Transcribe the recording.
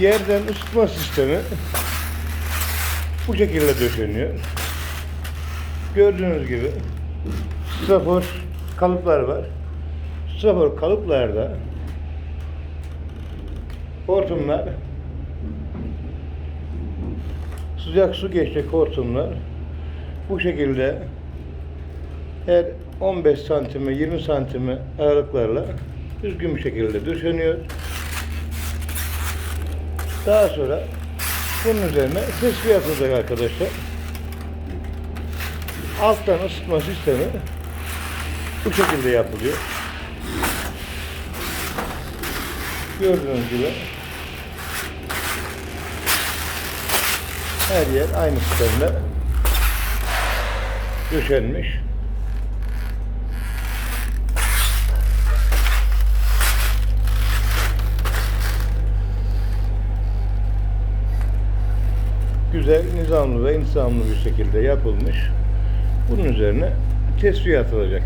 Yerden ısıtma sistemi bu şekilde döşeniyor. Gördüğünüz gibi strafor kalıplar var. Strafor kalıplarda hortumlar sıcak su geçecek hortumlar bu şekilde her 15 santime 20 santime aralıklarla düzgün bir şekilde döşeniyor. Daha sonra bunun üzerine tesbih yapılacak arkadaşlar. Alttan ısıtma sistemi bu şekilde yapılıyor. Gördüğünüz gibi her yer aynı sistemle döşenmiş. Güzel, nizamlı ve intizamlı bir şekilde yapılmış. Bunun üzerine tesviye atılacak.